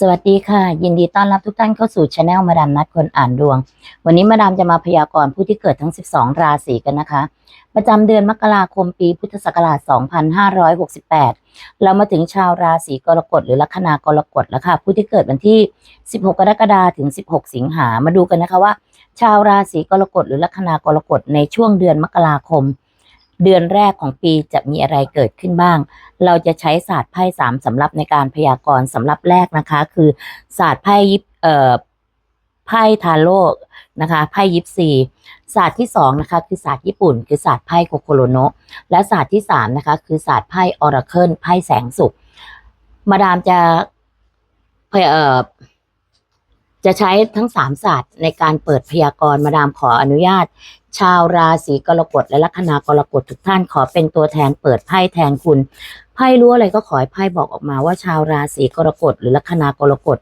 สวัสดีค่ะ ยินดีต้อนรับทุกท่านเข้าสู่ช anel มาดามนัดคนอ่านดวง วันนี้มาดามจะมาพยากรณ์ผู้ที่เกิดทั้ง 12 ราศีกันนะคะ ประจำเดือนมกราคมปีพุทธศักราช 2568 เรามาถึงชาวราศีกรกฎหรือลัคนากรกฎแล้วค่ะ ผู้ที่เกิดวันที่ 16 กรกฎาคมถึง 16 สิงหามาดูกันนะคะว่า ชาวราศีกรกฎหรือลัคนากรกฎในช่วงเดือนมกราคม เดือนแรกของปีจะมีอะไรเกิดขึ้นบ้าง เราจะใช้ศาสตร์ไพ่สามสำหรับในการพยากรณ์สำหรับแรกนะคะ คือศาสตร์ไพ่ยิปเอ่อไพ่ทาโร่นะคะไพ่ยิปซีศาสตร์ที่สองนะคะคือศาสตร์ญี่ปุ่น คือศาสตร์ไพ่โคโคโรโนะและศาสตร์ที่สามนะคะคือศาสตร์ไพ่ออราเคิลไพ่แสงสุขมาดามจะเอ่อจะใช้ทั้งสามศาสตร์ในการเปิดพยากรณ์มาดามขออนุญาต ชาวราศีกรกฎและลัคนากรกฎทุกท่านขอเป็นตัวแทนเปิดไพ่แทนคุณไพ่รู้อะไรก็ขอให้ไพ่บอกออกมาว่าชาวราศีกรกฎหรือลัคนากรกฎ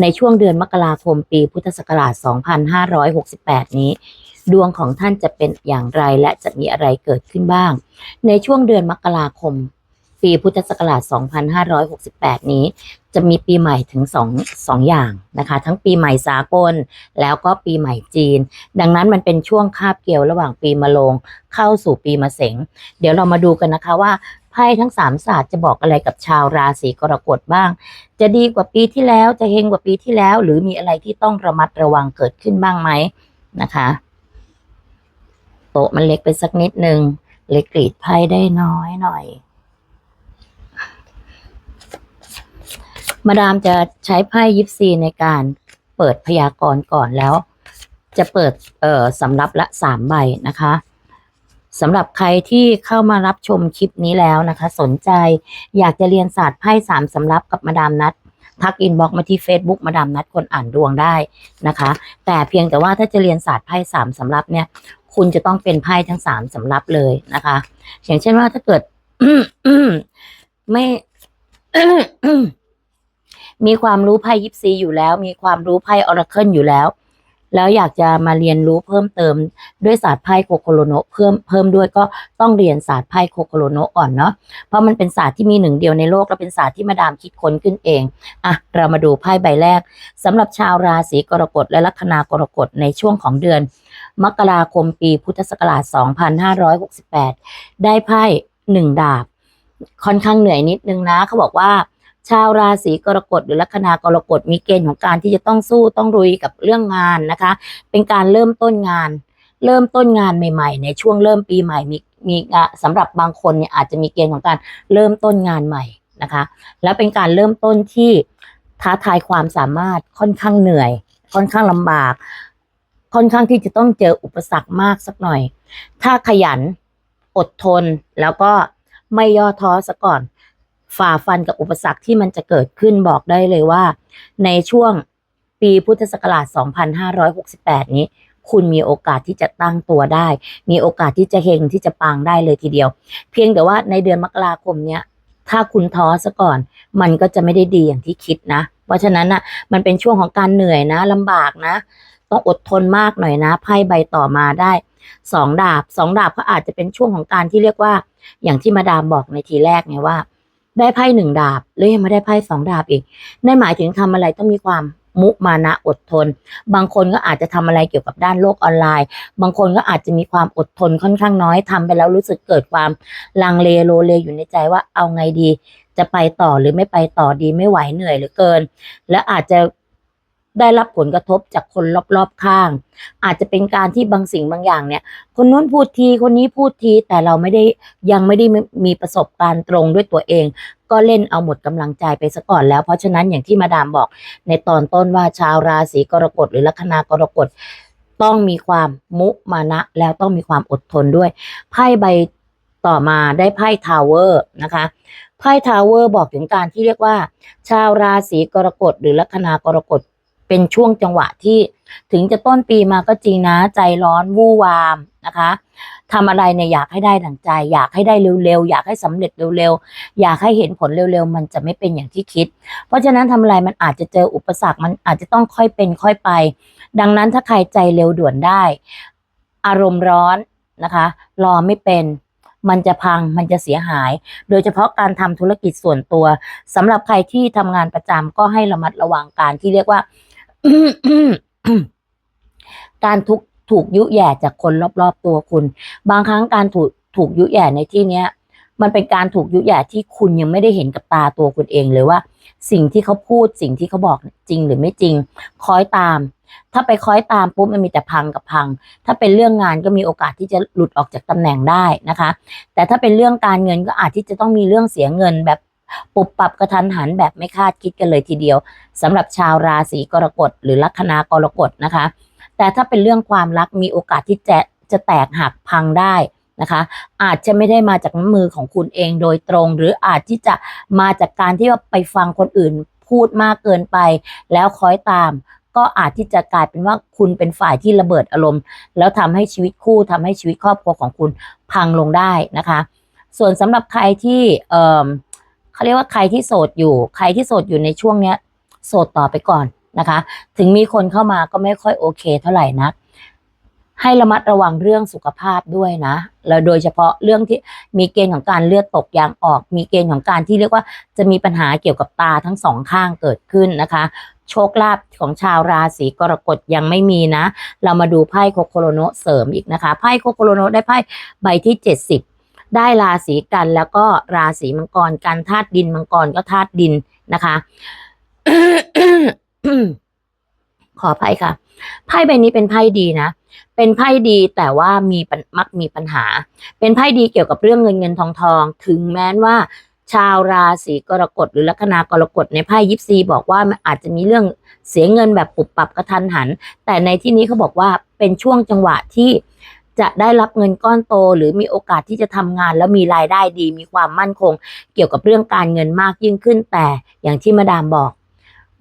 ในช่วงเดือนมกราคมปีพุทธศักราช 2568 นี้ ดวงของท่านจะเป็นอย่างไรและจะมีอะไรเกิดขึ้นบ้าง ในช่วงเดือนมกราคม ปีพุทธศักราช 2568 นี้ จะมีปีใหม่ถึงสองสองอย่างนะคะ ทั้งปีใหม่สากล แล้วก็ปีใหม่จีน ดังนั้นมันเป็นช่วงคาบเกี่ยวระหว่างปีมะโรงเข้าสู่ปีมะเสงเดี๋ยวเรามาดูกันนะคะว่าไพ่ทั้งสามศาสตร์จะบอกอะไรกับชาวราศีกรกฎบ้าง จะดีกว่าปีที่แล้วจะเฮงกว่าปีที่แล้ว หรือมีอะไรที่ต้องระมัดระวังเกิดขึ้นบ้างไหมนะคะโต๊ะมันเล็กไปสักนิดนึงเล็กกรีดไพ่ได้น้อยหน่อย มาดามจะใช้ไพ่ยิปซีในการเปิดพยากรณ์ก่อนแล้ว จะเปิดเอ่อสำรับละสามใบนะคะสำหรับใครที่เข้ามารับชมคลิปนี้แล้วนะคะ สนใจอยากจะเรียนศาสตร์ไพ่สามสำรับกับมาดามนัดทักอินบ็อกมาที่ Facebook มาดามนัดคนอ่านดวงได้นะคะ แต่เพียงแต่ว่าถ้าจะเรียนศาสตร์ไพ่สามสำรับเนี่ย คุณจะต้องเป็นไพ่ทั้งสามสำรับเลยนะคะ อย่างเช่นว่าถ้าเกิดไม่ มีความรู้ไพ่ยิปซีอยู่แล้ว มีความรู้ไพ่ออราเคิลอยู่แล้ว แล้วอยากจะมาเรียนรู้เพิ่มเติมด้วยศาสตร์ไพ่โคโคโรโนเพิ่มเพิ่มด้วยก็ต้องเรียนศาสตร์ไพ่โคโคโรโนะก่อนเนาะเพราะมันเป็นศาสตร์ที่มีหนึ่งเดียวในโลกและเป็นศาสตร์ที่มาดามคิดค้นขึ้นเองอะเรามาดูไพ่ใบแรกสำหรับชาวราศีกรกฎและลัคนากรกฎในช่วงของเดือน มกราคมปีพุทธศักราช 2568 ได้ไพ่หนึ่งดาบ ค่อนข้างเหนื่อยนิดนึงนะเขาบอกว่า ชาวราศีกรกฎหรือลัคนากรกฎมีเกณฑ์ของการที่จะต้องสู้ต้องรุยกับเรื่องงานนะคะ เป็นการเริ่มต้นงาน เริ่มต้นงานใหม่ ๆ ในช่วงเริ่มปีใหม่มีมีสำหรับบางคนเนี่ยอาจจะมีเกณฑ์ของการเริ่มต้นงานใหม่นะคะ แล้วเป็นการเริ่มต้นที่ท้าทายความสามารถค่อนข้างเหนื่อย ค่อนข้างลำบาก ค่อนข้างที่จะต้องเจออุปสรรคมากสักหน่อย ถ้าขยันอดทนแล้วก็ไม่ย่อท้อซะก่อน ฝ่าฟันกับอุปสรรคที่มันจะเกิดขึ้นบอกได้เลยว่า ในช่วงปีพุทธศักราช 2568 นี้ คุณมีโอกาสที่จะตั้งตัวได้ มีโอกาสที่จะเฮงที่จะปังได้เลยทีเดียว เพียงแต่ว่าในเดือนมกราคมเนี้ยถ้าคุณท้อซะก่อน มันก็จะไม่ได้ดีอย่างที่คิดนะ เพราะฉะนั้นน่ะมันเป็นช่วงของการเหนื่อยนะลำบากนะ ต้องอดทนมากหน่อยนะไพ่ใบต่อมาได้สองดาบสองดาบก็อาจจะเป็นช่วงของการที่เรียกว่า อย่างที่มาดามบอกในทีแรกไงว่า ได้ไพ่หนึ่งดาบแล้วยังไม่ได้ไพ่สองดาบอีกนั่นหมายถึงทำอะไรต้องมีความมุมานะอดทน บางคนก็อาจจะทำอะไรเกี่ยวกับด้านโลกออนไลน์ บางคนก็อาจจะมีความอดทนค่อนข้างน้อยทำไปแล้วรู้สึกเกิดความลังเลโลเลอยู่ในใจว่าเอาไงดี จะไปต่อหรือไม่ไปต่อดีไม่ไหวเหนื่อยเหลือเกิน และอาจจะ ได้รับผลกระทบจากคนรอบๆข้าง อาจจะเป็นการที่บางสิ่งบางอย่างเนี่ย คนนู้นพูดทีคนนี้พูดทีแต่เราไม่ได้ยังไม่ได้มีประสบการณ์ตรงด้วยตัวเอง ก็เล่นเอาหมดกำลังใจไปซะก่อนแล้ว เพราะฉะนั้นอย่างที่มาดามบอก ในตอนต้นว่าชาวราศีกรกฎหรือลัคนากรกฎต้องมีความมุมานะแล้วต้องมีความอดทนด้วยไพ่ใบต่อมาได้ไพ่ทาวเวอร์นะคะไพ่ทาวเวอร์บอกถึงการที่เรียกว่า ชาวราศีกรกฎหรือลัคนากรกฎ เป็นช่วงจังหวะที่ถึงจะต้นปีมาก็จริงนะ ใจร้อนวู่วามนะคะทำอะไรเนี่ยอยากให้ได้ดังใจ อยากให้ได้เร็วๆอยากให้สำเร็จเร็วๆอยากให้เห็นผลเร็วๆมันจะไม่เป็นอย่างที่คิด เพราะฉะนั้นทำอะไรมันอาจจะเจออุปสรรคมันอาจจะต้องค่อยเป็นค่อยไป ดังนั้นถ้าใครใจเร็วด่วนได้ อารมณ์ร้อนนะคะ รอไม่เป็นมันจะพังมันจะเสียหาย โดยเฉพาะการทำธุรกิจส่วนตัวสำหรับใครที่ทำงานประจำก็ให้ระมัดระวังการที่เรียกว่า การทุกถูกยุแย่จากคนรอบๆตัวคุณ บางครั้งการถูกถูกยุแย่ในที่เนี้ย มันเป็นการถูกยุแย่ที่คุณยังไม่ได้เห็นกับตาตัวคุณเองเลยว่า สิ่งที่เขาพูดสิ่งที่เขาบอกจริงหรือไม่จริง คอยตาม ถ้าไปคอยตามปุ๊บมันมีแต่พังกับพัง ถ้าเป็นเรื่องงานก็มีโอกาสที่จะหลุดออกจากตำแหน่งได้นะคะ แต่ถ้าเป็นเรื่องการเงินก็อาจที่จะต้องมีเรื่องเสียเงินแบบ ปุบปรับกระทันหันแบบไม่คาดคิดกันเลยทีเดียวสำหรับชาวราศีกรกฎหรือลัคนากรกฎนะคะ แต่ถ้าเป็นเรื่องความรักมีโอกาสที่จะจะแตกหักพังได้นะคะ อาจจะไม่ได้มาจากน้ำมือของคุณเองโดยตรง หรืออาจที่จะมาจากการที่ว่าไปฟังคนอื่นพูดมากเกินไป แล้วคอยตาม ก็อาจที่จะกลายเป็นว่าคุณเป็นฝ่ายที่ระเบิดอารมณ์ แล้วทำให้ชีวิตคู่ทำให้ชีวิตครอบครัวของคุณพังลงได้นะคะ ส่วนสำหรับใครที่เออ เขาเรียกว่าใครที่โสดอยู่ ใครที่โสดอยู่ในช่วงเนี้ย โสดต่อไปก่อนนะคะ ถึงมีคนเข้ามาก็ไม่ค่อยโอเคเท่าไหร่นัก ให้ระมัดระวังเรื่องสุขภาพด้วยนะ แล้วโดยเฉพาะเรื่องที่มีเกณฑ์ของการเลือดตกยางออก มีเกณฑ์ของการที่เรียกว่าจะมีปัญหาเกี่ยวกับตาทั้งสองข้างเกิดขึ้นนะคะ โชคลาภของชาวราศีกรกฎยังไม่มีนะ เรามาดูไพ่โคโคโรโนะเสริมอีกนะคะ ไพ่โคโคโรโนะได้ไพ่ใบที่ 70 ได้ราศีกันแล้วก็ราศีมังกรกันธาตุดินมังกรก็ธาตุดินนะคะขออภัยค่ะไพ่ใบนี้เป็นไพ่ดีนะ เป็นไพ่ดีแต่ว่ามีปัญมักมีปัญหา เป็นไพ่ดีเกี่ยวกับเรื่องเงินเงินทองทอง ถึงแม้ว่า ชาวราศีกรกฎหรือลัคนากรกฎในไพ่ยิปซีบอกว่ามันอาจจะมีเรื่องเสียเงินแบบปุบปับกระทันหัน แต่ในที่นี้เขาบอกว่าเป็นช่วงจังหวะที่ จะได้รับเงินก้อนโต หรือมีโอกาสที่จะทำงาน แล้วมีรายได้ดีมีความมั่นคง เกี่ยวกับเรื่องการเงินมากยิ่งขึ้น แต่อย่างที่มาดามบอก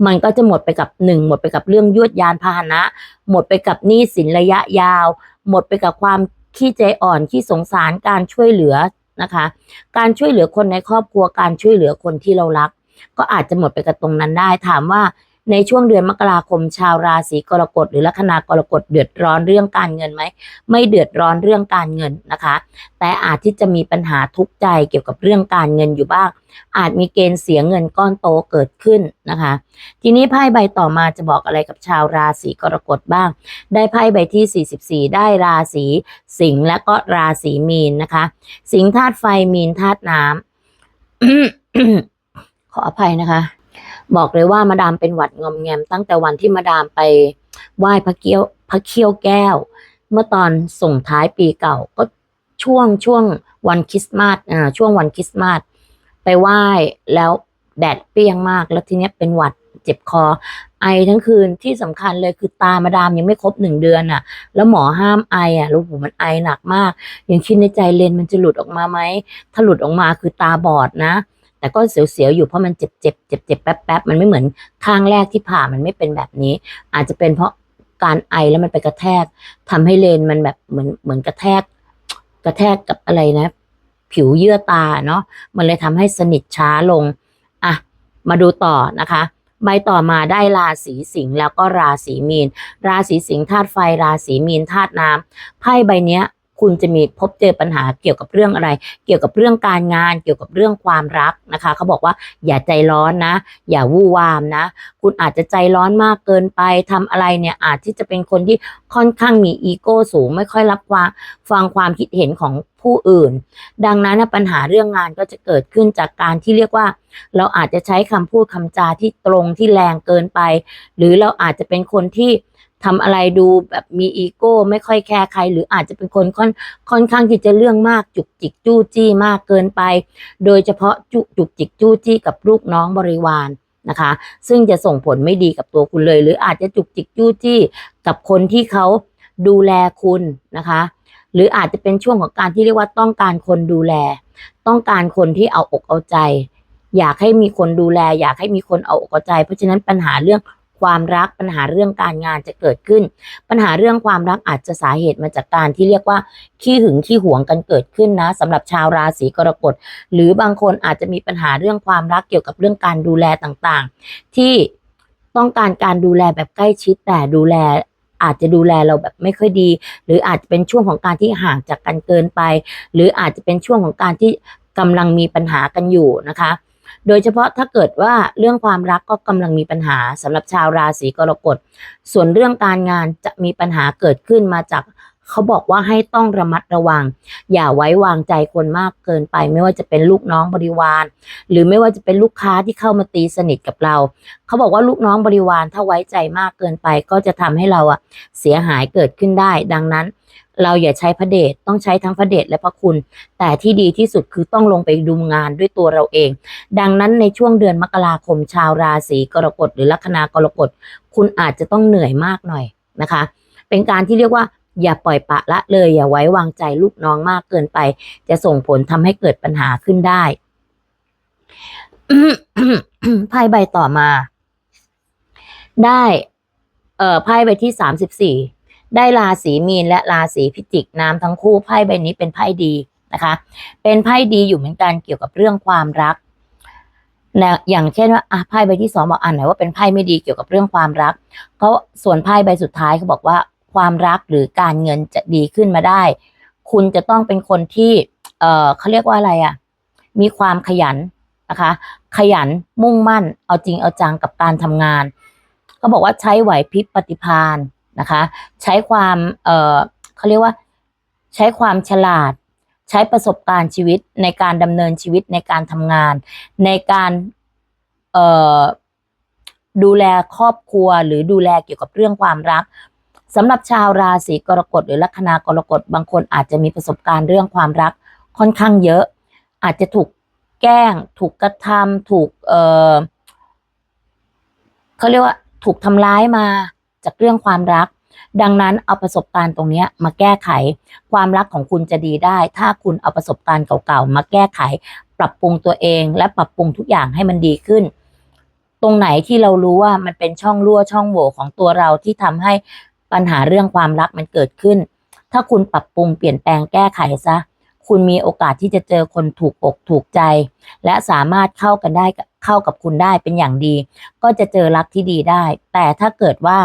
มันก็จะหมดไปกับหนึ่งหมดไปกับเรื่องยวดยานพาหนะ หมดไปกับหนี้สินระยะยาว หมดไปกับความขี้ใจอ่อนขี้สงสารการช่วยเหลือนะคะ การช่วยเหลือคนในครอบครัวการช่วยเหลือคนที่เรารัก ก็อาจจะหมดไปกับตรงนั้นได้ถามว่า ในช่วงเดือนมกราคมชาวราศีกรกฎหรือลัคนากรกฎเดือดร้อนเรื่องการเงินไหมไม่เดือดร้อนเรื่องการเงินนะคะ แต่อาจที่จะมีปัญหาทุกข์ใจเกี่ยวกับเรื่องการเงินอยู่บ้าง อาจมีเกณฑ์เสียเงินก้อนโตเกิดขึ้นนะคะ ทีนี้ไพ่ใบต่อมาจะบอกอะไรกับชาวราศีกรกฎบ้าง ได้ไพ่ใบที่ 44 ได้ราศีสิงห์และก็ราศีมีนนะคะ สิงห์ธาตุไฟมีนธาตุน้ำขออภัยนะคะ บอกเลยว่ามาดามเป็นหวัดงอมแงมตั้งแต่วันที่มาดามไปไหว้พระเกี้ยวพระเขี้ยวแก้ว เมื่อตอนส่งท้ายปีเก่าก็ช่วงช่วงวันคริสต์มาสอ่าช่วงวันคริสต์มาสไปไหว้แล้วแดดเปรี้ยงมาก แล้วทีเนี้ยเป็นหวัดเจ็บคอ ไอทั้งคืนที่สำคัญเลยคือตามาดามยังไม่ครบหนึ่งเดือนอะ แล้วหมอห้ามไออะแล้วหูมันไอหนักมาก ยังคิดในใจเลนมันจะหลุดออกมาไหมถ้าหลุดออกมาคือตาบอดนะ แต่ก็เสียวๆอยู่เพราะมันเจ็บเจ็บเจ็บเจ็บแป๊บแป๊บๆมันไม่เหมือนข้างแรกที่ผ่ามันไม่เป็นแบบนี้ อาจจะเป็นเพราะการไอแล้วมันไปกระแทกทำให้เลนมันแบบเหมือนเหมือนกระแทก กระแทกกับอะไรนะ ผิวเยื่อตาเนาะมันเลยทำให้สนิทช้าลงอะมาดูต่อนะคะใบต่อมาได้ราศีสิงห์แล้วก็ราศีมีน ราศีสิงห์ธาตุไฟราศีมีนธาตุน้ำไพ่ใบเนี้ย คุณจะมีพบเจอปัญหาเกี่ยวกับเรื่องอะไร เกี่ยวกับเรื่องการงาน เกี่ยวกับเรื่องความรักนะคะ เขาบอกว่าอย่าใจร้อนนะ อย่าวู่วามนะ คุณอาจจะใจร้อนมากเกินไปทำอะไรเนี่ยอาจที่จะเป็นคนที่ค่อนข้างมีอีโก้สูง ไม่ค่อยรับความฟังความคิดเห็นของผู้อื่น ดังนั้นปัญหาเรื่องงานก็จะเกิดขึ้นจากการที่เรียกว่า เราอาจจะใช้คำพูดคำจาที่ตรงที่แรงเกินไป หรือเราอาจจะเป็นคนที่ ทำอะไรดูแบบมีอีโก้ไม่ค่อยแคร์ใคร หรืออาจจะเป็นคนค่อนค่อนข้างที่จะเรื่องมากจุกจิกจู้จี้มากเกินไป โดยเฉพาะจุจุกจิกจู้จี้กับลูกน้องบริวารนะคะ ซึ่งจะส่งผลไม่ดีกับตัวคุณเลย หรืออาจจะจุกจิกจู้จี้กับคนที่เขาดูแลคุณนะคะ หรืออาจจะเป็นช่วงของการที่เรียกว่าต้องการคนดูแล ต้องการคนที่เอาอกเอาใจ อยากให้มีคนดูแล อยากให้มีคนเอาอกเอาใจ เพราะฉะนั้นปัญหาเรื่อง ความรักปัญหาเรื่องการงานจะเกิดขึ้น ปัญหาเรื่องความรักอาจจะสาเหตุมาจากการที่เรียกว่าขี้หึงขี้หวงกันเกิดขึ้นนะสำหรับชาวราศีกรกฎหรือบางคนอาจจะมีปัญหาเรื่องความรักเกี่ยวกับเรื่องการดูแลต่างๆ ที่ต้องการการดูแลแบบใกล้ชิดแต่ดูแลอาจจะดูแลเราแบบไม่ค่อยดี หรืออาจจะเป็นช่วงของการที่ห่างจากกันเกินไป หรืออาจจะเป็นช่วงของการที่กำลังมีปัญหากันอยู่นะคะ โดยเฉพาะถ้าเกิดว่าเรื่องความรักก็กำลังมีปัญหาสำหรับชาวราศีกรกฎ ส่วนเรื่องการงานจะมีปัญหาเกิดขึ้นมาจาก เขาบอกว่าให้ต้องระมัดระวัง อย่าไว้วางใจคนมากเกินไป ไม่ว่าจะเป็นลูกน้องบริวาร หรือไม่ว่าจะเป็นลูกค้าที่เข้ามาตีสนิทกับเรา เขาบอกว่าลูกน้องบริวารถ้าไว้ใจมากเกินไป ก็จะทำให้เราอะเสียหายเกิดขึ้นได้ ดังนั้น เราอย่าใช้พระเดชต้องใช้ทั้งพระเดชและพระคุณ แต่ที่ดีที่สุดคือต้องลงไปดูงานด้วยตัวเราเอง ดังนั้นในช่วงเดือนมกราคมชาวราศีกรกฎหรือลัคนากรกฎคุณอาจจะต้องเหนื่อยมากหน่อยนะคะ เป็นการที่เรียกว่า อย่าปล่อยปะละเลย อย่าไว้วางใจลูกน้องมากเกินไป จะส่งผลทำให้เกิดปัญหาขึ้นได้ไพ่ใบต่อมา ได้ เอ่อไพ่ใบที่สามสิบสี่ได้ราศีมีนและราศีพิจิกน้ำทั้งคู่ไพ่ใบนี้เป็นไพ่ดีนะคะ เป็นไพ่ดีอยู่เหมือนกันเกี่ยวกับเรื่องความรักนะอย่างเช่นว่าอะไพ่ใบที่สองบอกอ่านหน่อยว่าเป็นไพ่ไม่ดีเกี่ยวกับเรื่องความรักเขาส่วนไพ่ใบสุดท้ายเขาบอกว่า ความรักหรือการเงินจะดีขึ้นมาได้ คุณจะต้องเป็นคนที่ เอ่อเขาเรียกว่าอะไรอะ่ะ มีความขยันนะคะ ขยันมุ่งมั่น เอาจริงเอาจังกับการทำงานเขาบอกว่าใช้ไหวพริบปฏิภาณนะคะ ใช้ความ เอ่อเขาเรียกว่า ใช้ความฉลาด ใช้ประสบการณ์ชีวิตในการดำเนินชีวิตในการทำงาน ในการ เอ่อดูแลครอบครัวหรือดูแลเกี่ยวกับเรื่องความรัก สำหรับชาวราศีกรกฎหรือลัคนากรกฎบางคนอาจจะมีประสบการณ์เรื่องความรักค่อนข้างเยอะ อาจจะถูกแกล้ง ถูกกระทำถูกเอ่อเขาเรียกว่า ถูกทำร้ายมาจากเรื่องความรัก ดังนั้นเอาประสบการณ์ตรงนี้มาแก้ไข ความรักของคุณจะดีได้ ถ้าคุณเอาประสบการณ์เก่าๆมาแก้ไข ปรับปรุงตัวเอง และปรับปรุงทุกอย่างให้มันดีขึ้น ตรงไหนที่เรารู้ว่ามันเป็นช่องรั่วช่องโหว่ของตัวเราที่ทำให้ ปัญหาเรื่องความรักมันเกิดขึ้น ถ้าคุณปรับปรุงเปลี่ยนแปลงแก้ไขซะ คุณมีโอกาสที่จะเจอคนถูกอกถูกใจ และสามารถเข้ากันได้เข้ากับคุณได้เป็นอย่างดี ก็จะเจอรักที่ดีได้ แต่ถ้าเกิดว่า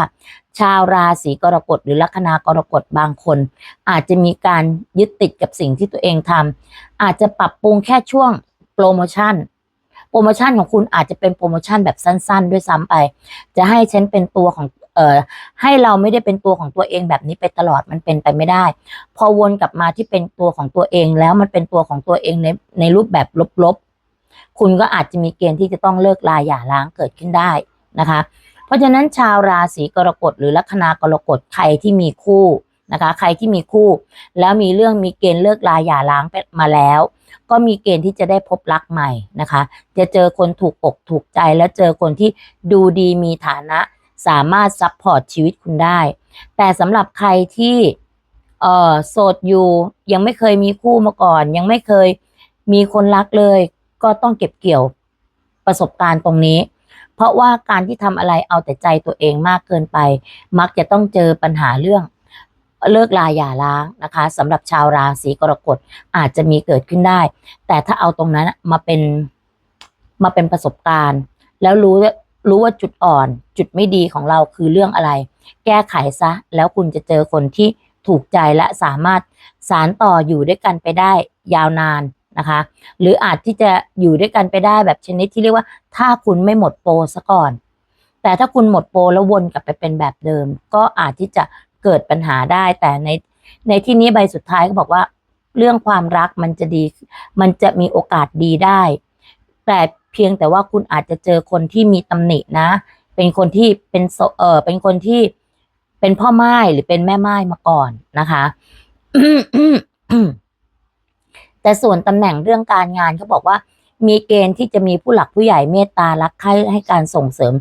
ชาวราศีกรกฎหรือลัคนากรกฎบางคน อาจจะมีการยึดติดกับสิ่งที่ตัวเองทำอาจจะปรับปรุงแค่ช่วงโปรโมชั่นโปรโมชั่นของคุณอาจจะเป็นโปรโมชั่นแบบสั้น ๆ ด้วยซ้ำไป จะให้ฉันเป็นตัวของ อ่อให้เราไม่ได้เป็นตัวของตัวเองแบบนี้ไปตลอดมันเป็นไปไม่ได้ พอวนกลับมาที่เป็นตัวของตัวเองแล้วมันเป็นตัวของตัวเองในในรูปแบบลบๆ คุณก็อาจจะมีเกณฑ์ที่จะต้องเลิกลาหย่าร้างเกิดขึ้นได้นะคะ เพราะฉะนั้นชาวราศีกรกฎหรือลัคนากรกฎใครที่มีคู่นะคะใครที่มีคู่ แล้วมีเรื่องมีเกณฑ์เลิกลาหย่าร้างไปมาแล้ว ก็มีเกณฑ์ที่จะได้พบรักใหม่นะคะ จะเจอคนถูกอกถูกใจและเจอคนที่ดูดีมีฐานะ สามารถซัพพอร์ตชีวิตคุณได้ แต่สำหรับใครที่เอ่อโสดอยู่ยังไม่เคยมีคู่มาก่อน ยังไม่เคยมีคนรักเลย ก็ต้องเก็บเกี่ยวประสบการณ์ตรงนี้ เพราะว่าการที่ทำอะไรเอาแต่ใจตัวเองมากเกินไป มักจะต้องเจอปัญหาเรื่องเลิกลาหย่าร้างนะคะสำหรับชาวราศีกรกฎอาจจะมีเกิดขึ้นได้ แต่ถ้าเอาตรงนั้นมาเป็นมาเป็นประสบการณ์ แล้วรู้ รู้ว่าจุดอ่อน จุดไม่ดีของเราคือเรื่องอะไร แก้ไขซะ แล้วคุณจะเจอคนที่ถูกใจและสามารถสารต่ออยู่ด้วยกันไปได้ยาวนานนะคะ หรืออาจที่จะอยู่ด้วยกันไปได้แบบชนิดที่เรียกว่า ถ้าคุณไม่หมดโปรซะก่อน แต่ถ้าคุณหมดโปรแล้ววนกลับไปเป็นแบบเดิม ก็อาจที่จะเกิดปัญหาได้ แต่ในในที่นี้ใบสุดท้ายก็บอกว่า เรื่องความรักมันจะดี มันจะมีโอกาสดีได้ แต่ เพียงแต่ว่าคุณอาจจะเจอคนที่มีตำหนินะ เป็นคนที่เป็นโซเออเป็นคนที่เป็นพ่อไม้หรือเป็นแม่ไม้มาก่อนนะคะแต่ส่วนตำแหน่งเรื่องการงานเขาบอกว่า มีเกณฑ์ที่จะมีผู้หลักผู้ใหญ่เมตตารักใคร่ให้การส่งเสริม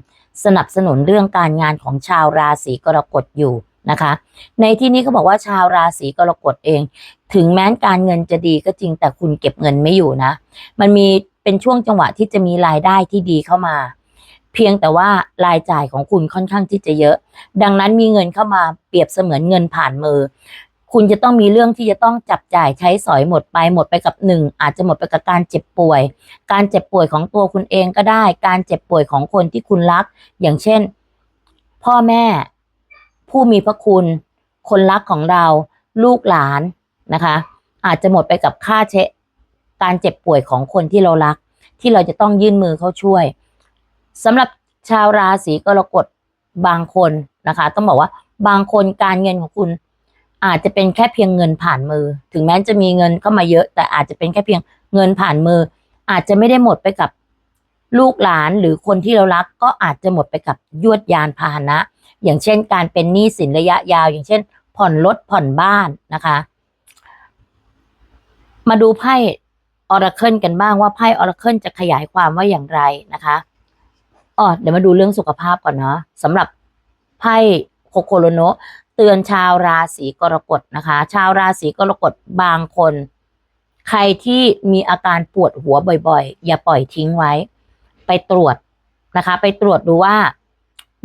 สนับสนุนเรื่องการงานของชาวราศีกรกฎอยู่นะคะ ในที่นี้เขาบอกว่าชาวราศีกรกฎเอง ถึงแม้การเงินจะดีก็จริงแต่คุณเก็บเงินไม่อยู่นะ มันมี เป็นช่วงจังหวะที่จะมีรายได้ที่ดีเข้ามา เพียงแต่ว่ารายจ่ายของคุณค่อนข้างที่จะเยอะ ดังนั้นมีเงินเข้ามาเปรียบเสมือนเงินผ่านมือ คุณจะต้องมีเรื่องที่จะต้องจับจ่ายใช้สอยหมดไปหมดไปกับหนึ่งอาจจะหมดไปกับการเจ็บป่วย การเจ็บป่วยของตัวคุณเองก็ได้ การเจ็บป่วยของคนที่คุณรัก อย่างเช่น พ่อแม่ ผู้มีพระคุณ คนรักของเรา ลูกหลานนะคะ อาจจะหมดไปกับค่าเชะ การเจ็บป่วยของคนที่เรารัก ที่เราจะต้องยื่นมือเข้าช่วยสำหรับชาวราศีกรกฎบางคนนะคะ ต้องบอกว่าบางคนการเงินของคุณ อาจจะเป็นแค่เพียงเงินผ่านมือ ถึงแม้จะมีเงินเข้ามาเยอะ แต่อาจจะเป็นแค่เพียงเงินผ่านมือ อาจจะไม่ได้หมดไปกับลูกหลานหรือคนที่เรารักก็อาจจะหมดไปกับยวดยานพาหนะ อย่างเช่น การเป็นหนี้สินระยะยาว อย่างเช่น ผ่อนรถผ่อนบ้านนะคะ มาดูไพ่ ออราเคิลกันบ้างว่าไพ่ออราเคิลจะขยายความว่าอย่างไรนะคะอ๋อเดี๋ยวมาดูเรื่องสุขภาพก่อนเนาะสำหรับไพ่โคโคโรโนะเตือนชาวราศีกรกฎนะคะ ชาวราศีกรกฎบางคน ใครที่มีอาการปวดหัวบ่อยๆ อย่าปล่อยทิ้งไว้ ไปตรวจนะคะ ไปตรวจดูว่า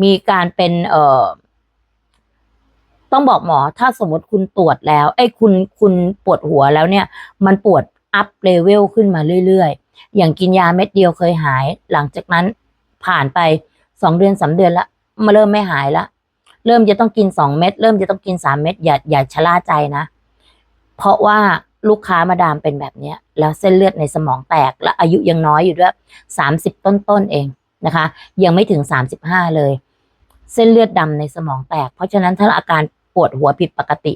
มีการเป็นเอ่อต้องบอกหมอถ้าสมมติคุณตรวจแล้วไอ้คุณคุณปวดหัวแล้วเนี่ย มันปวด อัพเลเวลขึ้นมาเรื่อยๆ อย่างกินยาเม็ดเดียวเคยหาย หลังจากนั้นผ่านไปสองเดือนสามเดือนละมาเริ่มไม่หายละ เริ่มจะต้องกินสองเม็ดเริ่มจะต้องกินสามเม็ดอย่าอย่าชะล่าใจนะ เพราะว่าลูกค้ามาดามเป็นแบบเนี้ยแล้วเส้นเลือดในสมองแตกและอายุยังน้อยอยู่ด้วยสามสิบต้นๆเองนะคะ ยังไม่ถึงสามสิบห้าเลย เส้นเลือดดำในสมองแตก เพราะฉะนั้นถ้าอาการปวดหัวผิดปกติ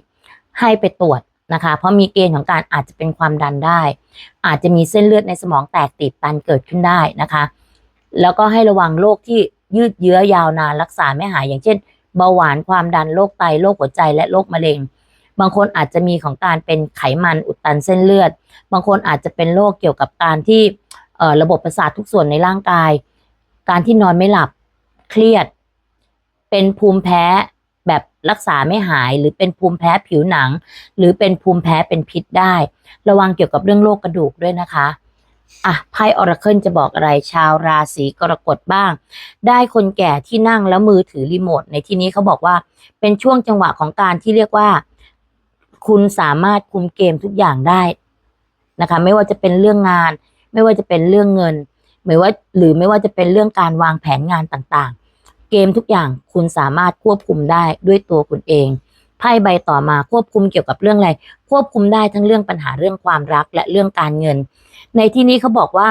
ให้ไปตรวจ นะคะ เพราะมีเกณฑ์ของการอาจจะเป็นความดันได้ อาจจะมีเส้นเลือดในสมองแตกตีบตันเกิดขึ้นได้นะคะ แล้วก็ให้ระวังโรคที่ยืดเยื้อยาวนานรักษาไม่หายอย่างเช่นเบาหวานความดันโรคไตโรคหัวใจและโรคมะเร็ง บางคนอาจจะมีของการเป็นไขมันอุดตันเส้นเลือด บางคนอาจจะเป็นโรคเกี่ยวกับการที่ระบบประสาททุกส่วนในร่างกาย การที่นอนไม่หลับเครียด เป็นภูมิแพ้ รักษาไม่หายหรือเป็นภูมิแพ้ผิวหนัง หรือเป็นภูมิแพ้เป็นพิษได้ ระวังเกี่ยวกับเรื่องโรคกระดูกด้วยนะคะอะไพ่ออราเคิลจะบอกอะไรชาวราศีกรกฎบ้าง ได้คนแก่ที่นั่งแล้วมือถือรีโมทในที่นี้เขาบอกว่าเป็นช่วงจังหวะของการที่เรียกว่า คุณสามารถคุมเกมทุกอย่างได้นะคะ ไม่ว่าจะเป็นเรื่องงาน ไม่ว่าจะเป็นเรื่องเงิน ไม่ว่าหรือไม่ว่าจะเป็นเรื่องการวางแผนงานต่างๆ เกมทุกอย่างคุณสามารถควบคุมได้ด้วยตัวคุณเองไพ่ใบต่อมาควบคุมเกี่ยวกับเรื่องอะไร ควบคุมได้ทั้งเรื่องปัญหาเรื่องความรักและเรื่องการเงิน ในที่นี้เขาบอกว่า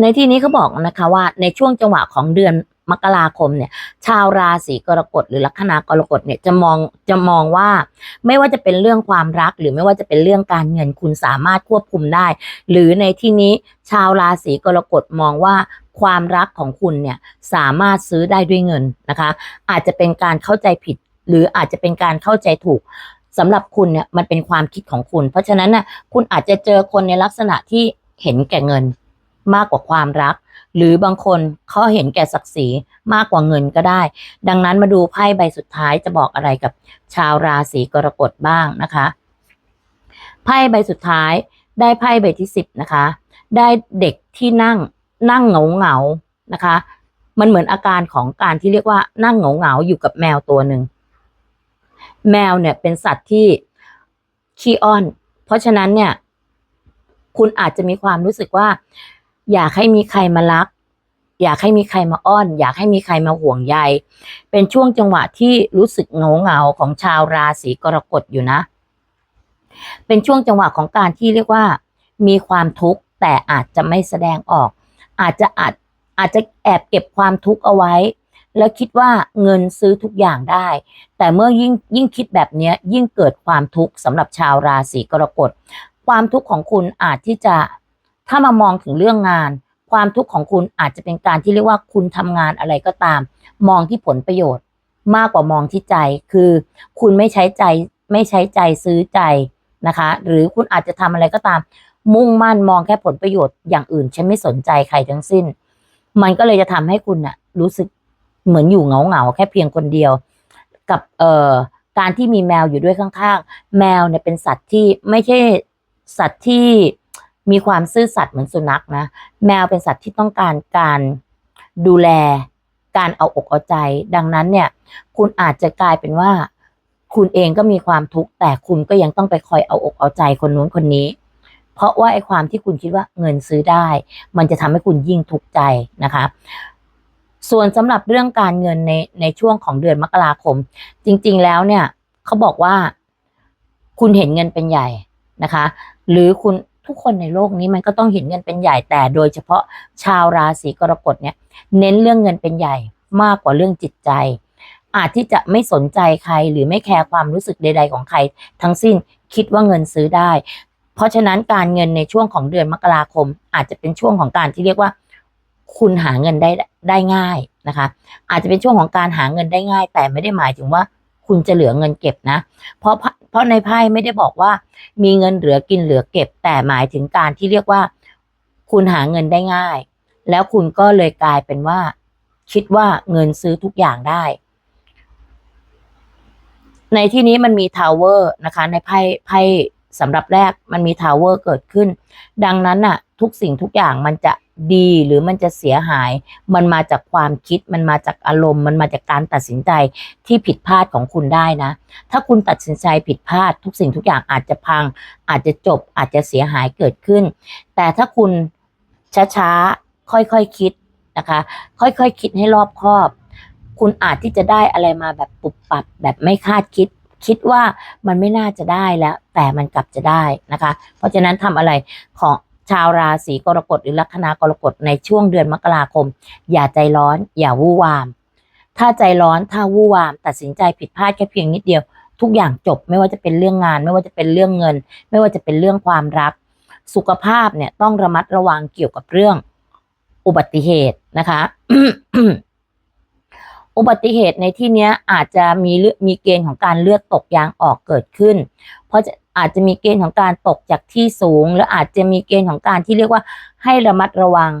ในที่นี้เขาบอกนะคะว่า ในช่วงจังหวะของเดือน มกราคมเนี่ย ชาวราศีกรกฎหรือลัคนากรกฎเนี่ยจะมองจะมองว่า ไม่ว่าจะเป็นเรื่องความรัก หรือไม่ว่าจะเป็นเรื่องการเงินคุณสามารถควบคุมได้ หรือในที่นี้ชาวราศีกรกฎมองว่าความรักของคุณเนี่ยสามารถซื้อได้ด้วยเงินนะคะ อาจจะเป็นการเข้าใจผิด หรืออาจจะเป็นการเข้าใจถูกสำหรับคุณเนี่ยมันเป็นความคิดของคุณ เพราะฉะนั้นน่ะคุณอาจจะเจอคนในลักษณะที่เห็นแก่เงินมากกว่าความรัก หรือบางคนเขาเห็นแก่ศักดิ์ศรีมากกว่าเงินก็ได้ ดังนั้นมาดูไพ่ใบสุดท้ายจะบอกอะไรกับชาวราศีกรกฎบ้างนะคะ ไพ่ใบสุดท้ายได้ไพ่ใบที่สิบนะคะ ได้เด็กที่นั่งนั่งเหงาเหงานะคะ มันเหมือนอาการของการที่เรียกว่านั่งเหงาเหงาอยู่กับแมวตัวหนึ่งแมวเนี่ยเป็นสัตว์ที่ขี้อ้อน เพราะฉะนั้นเนี่ย คุณอาจจะมีความรู้สึกว่า อยากให้มีใครมารัก อยากให้มีใครมาอ้อน อยากให้มีใครมาห่วงใย เป็นช่วงจังหวะที่รู้สึกเงาเงาของชาวราศีกรกฎอยู่นะ เป็นช่วงจังหวะของการที่เรียกว่า มีความทุกข์แต่อาจจะไม่แสดงออก อาจจะอาจอาจจะแอบเก็บความทุกข์เอาไว้ แล้วคิดว่าเงินซื้อทุกอย่างได้ แต่เมื่อยิ่งยิ่งคิดแบบนี้ยิ่งเกิดความทุกข์สำหรับชาวราศีกรกฎความทุกข์ของคุณอาจที่จะ ถ้ามามองถึงเรื่องงาน ความทุกข์ของคุณอาจจะเป็นการที่เรียกว่าคุณทำงานอะไรก็ตาม มองที่ผลประโยชน์ มากกว่ามองที่ใจ คือ คุณไม่ใช้ใจไม่ใช้ใจซื้อใจนะคะ หรือคุณอาจจะทำอะไรก็ตาม มุ่งมั่นมองแค่ผลประโยชน์อย่างอื่น ฉันไม่สนใจใครทั้งสิ้น มันก็เลยจะทำให้คุณน่ะรู้สึกเหมือนอยู่เหงาเหงาแค่เพียงคนเดียว กับเอ่อการที่มีแมวอยู่ด้วยข้างๆ แมวเนี่ยเป็นสัตว์ที่ไม่ใช่สัตว์ที่ มีความซื่อสัตย์เหมือนสุนัขนะ แมวเป็นสัตว์ที่ต้องการการดูแล การเอาอกเอาใจ ดังนั้นเนี่ย คุณอาจจะกลายเป็นว่า คุณเองก็มีความทุกข์แต่คุณก็ยังต้องไปคอยเอาอกเอาใจคนนู้นคนนี้ เพราะว่าไอ้ความที่คุณคิดว่าเงินซื้อได้ มันจะทำให้คุณยิ่งทุกข์ใจนะคะ ส่วนสำหรับเรื่องการเงินในในช่วงของเดือนมกราคม จริง ๆแล้วเนี่ยเขาบอกว่า คุณเห็นเงินเป็นใหญ่นะคะ หรือคุณ ทุกคนในโลกนี้มันก็ต้องเห็นเงินเป็นใหญ่แต่โดยเฉพาะชาวราศีกรกฎเนี่ยเน้นเรื่องเงินเป็นใหญ่มากกว่าเรื่องจิตใจ อาจที่จะไม่สนใจใครหรือไม่แคร์ความรู้สึกใด ๆ ของใคร ทั้งสิ้นคิดว่าเงินซื้อได้ เพราะฉะนั้นการเงินในช่วงของเดือนมกราคม อาจจะเป็นช่วงของการที่เรียกว่า คุณหาเงินได้ได้ง่ายนะคะ อาจจะเป็นช่วงของการหาเงินได้ง่าย แต่ไม่ได้หมายถึงว่า คุณจะเหลือเงินเก็บนะ เพราะ เพราะในไพ่ไม่ได้บอกว่า มีเงินเหลือกินเหลือเก็บ แต่หมายถึงการที่เรียกว่า คุณหาเงินได้ง่าย แล้วคุณก็เลยกลายเป็นว่า คิดว่าเงินซื้อทุกอย่างได้ ในที่นี้มันมีทาวเวอร์นะคะ ในไพ่ไพ่ สำหรับแรกมันมีทาวเวอร์เกิดขึ้น ดังนั้นน่ะ ทุกสิ่งทุกอย่างมันจะดีหรือมันจะเสียหาย มันมาจากความคิดมันมาจากอารมณ์ มันมาจากการตัดสินใจที่ผิดพลาดของคุณได้นะ ถ้าคุณตัดสินใจผิดพลาด ทุกสิ่งทุกอย่างอาจจะพัง อาจจะจบ อาจจะเสียหายเกิดขึ้น แต่ถ้าคุณช้าๆค่อยๆคคิดนะคะ ค่อยๆคคิดให้รอบคอบ คุณอาจที่จะได้อะไรมาแบบปุบปับแบบไม่คาดคิด คิดว่ามันไม่น่าจะได้แล้ว แต่มันกลับจะได้นะคะ เพราะฉะนั้นทำอะไรของชาวราศีกรกฎหรือลัคนากรกฎในช่วงเดือนมกราคม อย่าใจร้อน อย่าวู่วาม ถ้าใจร้อนถ้าวู่วาม ตัดสินใจผิดพลาดแค่เพียงนิดเดียว ทุกอย่างจบไม่ว่าจะเป็นเรื่องงาน ไม่ว่าจะเป็นเรื่องเงิน ไม่ว่าจะเป็นเรื่องความรัก สุขภาพเนี่ยต้องระมัดระวังเกี่ยวกับเรื่องอุบัติเหตุนะคะ อุบัติเหตุในที่นี้อาจจะมีเลือดมีเกณฑ์ของการเลือดตกยางออกเกิดขึ้น เพราะจะอาจจะมีเกณฑ์ของการตกจากที่สูงหรืออาจจะมีเกณฑ์ของการที่เรียกว่าให้ระมัดระวัง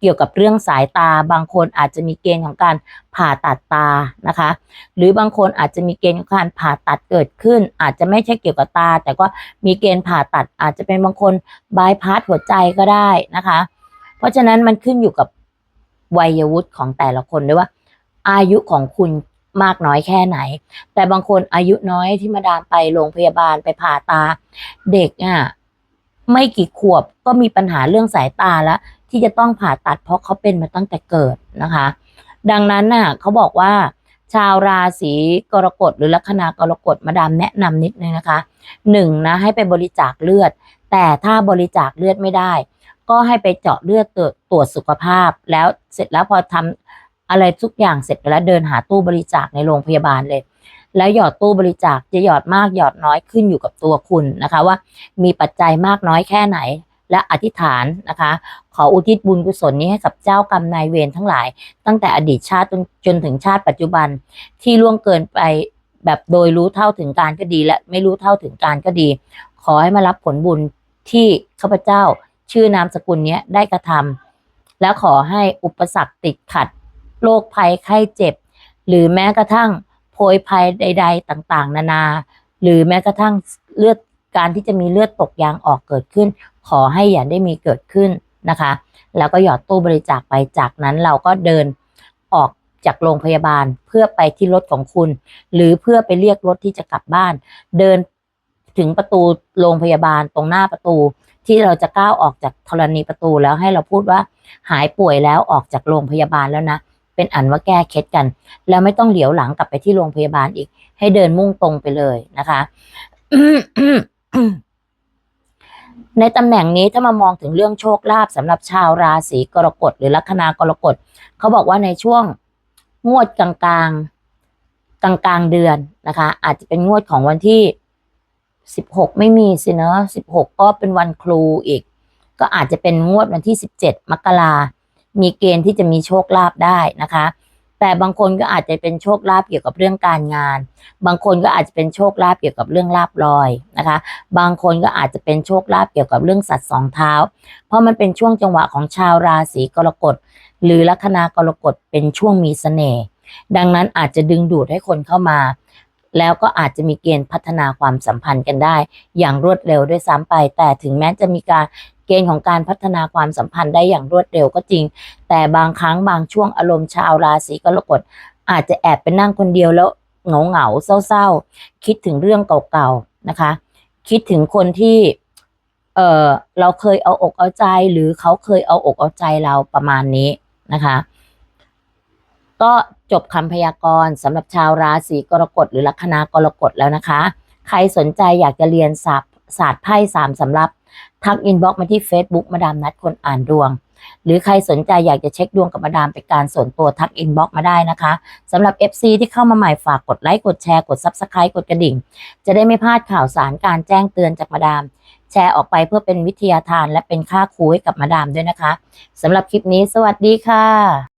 เกี่ยวกับเรื่องสายตา บางคนอาจจะมีเกณฑ์ของการผ่าตัดตานะคะ หรือบางคนอาจจะมีเกณฑ์ของการผ่าตัดเกิดขึ้น อาจจะไม่ใช่เกี่ยวกับตา แต่ก็มีเกณฑ์ผ่าตัด อาจจะเป็นบางคนบายพาสหัวใจก็ได้นะคะ เพราะฉะนั้นมันขึ้นอยู่กับวัยวุฒิของแต่ละคนด้วยว่า อายุของคุณมากน้อยแค่ไหน แต่บางคนอายุน้อยที่มาดามไปโรงพยาบาลไปผ่าตา เด็กอะไม่กี่ขวบก็มีปัญหาเรื่องสายตาแล้ว ที่จะต้องผ่าตัดเพราะเขาเป็นมาตั้งแต่เกิดนะคะ ดังนั้นน่ะเขาบอกว่า ชาวราศีกรกฎหรือลัคนากรกฎมาดามแนะนำนิดนึงนะคะหนึ่งนะให้ไปบริจาคเลือด แต่ถ้าบริจาคเลือดไม่ได้ ก็ให้ไปเจาะเลือดตรวจตรวจสุขภาพ แล้วเสร็จแล้วพอทำ อะไรทุกอย่างเสร็จไปแล้วเดินหาตู้บริจาคในโรงพยาบาลเลย แล้วหยอดตู้บริจาคจะหยอดมากหยอดน้อยขึ้นอยู่กับตัวคุณนะคะ ว่ามีปัจจัยมากน้อยแค่ไหน และอธิษฐานนะคะ ขออุทิศบุญกุศลนี้ให้กับเจ้ากรรมนายเวรทั้งหลาย ตั้งแต่อดีตชาติจนจนถึงชาติปัจจุบันที่ล่วงเกินไปแบบโดยรู้เท่าถึงการก็ดี และไม่รู้เท่าถึงการก็ดี ขอให้มารับผลบุญที่ข้าพเจ้าชื่อนามสกุลนี้ได้กระทำแล้วขอให้อุปสรรคติดขัด โรคภัยไข้เจ็บ หรือแม้กระทั่งโพยภัยใด ๆ ต่างๆ นานา หรือแม้กระทั่งเลือดการที่จะมีเลือดตกยางออกเกิดขึ้น ขอให้อย่าได้มีเกิดขึ้นนะคะ แล้วก็หยอดตู้บริจาคไปจากนั้นเราก็เดินออกจากโรงพยาบาลเพื่อไปที่รถของคุณ หรือเพื่อไปเรียกรถที่จะกลับบ้าน เดินถึงประตูโรงพยาบาลตรงหน้าประตู ที่เราจะก้าวออกจากธรณีประตูแล้วให้เราพูดว่าหายป่วยแล้วออกจากโรงพยาบาลแล้วนะ เป็นอันว่าแก้เคล็ดกัน แล้วไม่ต้องเหลียวหลังกลับไปที่โรงพยาบาลอีก ให้เดินมุ่งตรงไปเลยนะคะในตำแหน่งนี้ถ้ามามองถึงเรื่องโชคลาภสำหรับชาวราศีกรกฎหรือลัคนากรกฎเขาบอกว่าในช่วงงวดกลางกลางกลางกลางเดือนนะคะ อาจจะเป็นงวดของวันที่สิบหกไม่มีสินะสิบหกก็เป็นวันครูอีก ก็อาจจะเป็นงวดวันที่สิบเจ็ดมกรามี มีเกณฑ์ที่จะมีโชคลาภได้นะคะ แต่บางคนก็อาจจะเป็นโชคลาภเกี่ยวกับเรื่องการงาน บางคนก็อาจจะเป็นโชคลาภเกี่ยวกับเรื่องลาบลอยนะคะ บางคนก็อาจจะเป็นโชคลาภเกี่ยวกับเรื่องสัตว์สองเท้า เพราะมันเป็นช่วงจังหวะของชาวราศีกรกฎหรือลัคนากรกฎเป็นช่วงมีเสน่ห์ดังนั้นอาจจะดึงดูดให้คนเข้ามา แล้วก็อาจจะมีเกณฑ์พัฒนาความสัมพันธ์กันได้ อย่างรวดเร็วด้วยซ้ำไป แต่ถึงแม้จะมีการ เกณฑ์ของการพัฒนาความสัมพันธ์ได้อย่างรวดเร็วก็จริง แต่บางครั้งบางช่วงอารมณ์ชาวราศีกรกฎอาจจะแอบไปนั่งคนเดียวแล้วเหงาเหงาเศร้าๆ คิดถึงเรื่องเก่าๆนะคะ คิดถึงคนที่เออเราเคยเอาอกเอาใจหรือเขาเคยเอาอกเอาใจเราประมาณนี้นะคะ ก็จบคำพยากรณ์สำหรับชาวราศีกรกฎหรือลัคนากรกฎแล้วนะคะ ใครสนใจอยากจะเรียนศาสตร์ศาสตร์ไพ่สามสำรับ ทักอินบ็อกมาที่ Facebook มาดามนัดคนอ่านดวง หรือใครสนใจอยากจะเช็คดวงกับมาดามเป็นการส่วนตัวทักอินบ็อกมาได้นะคะสำหรับ FC ที่เข้ามาใหม่ฝากกดไลค์กดแชร์กด Subscribe กดกระดิ่ง จะได้ไม่พลาดข่าวสารการแจ้งเตือนจากมาดาม แชร์ออกไปเพื่อเป็นวิทยาทานและเป็นค่าครูให้กับมาดามด้วยนะคะสำหรับคลิปนี้สวัสดีค่ะ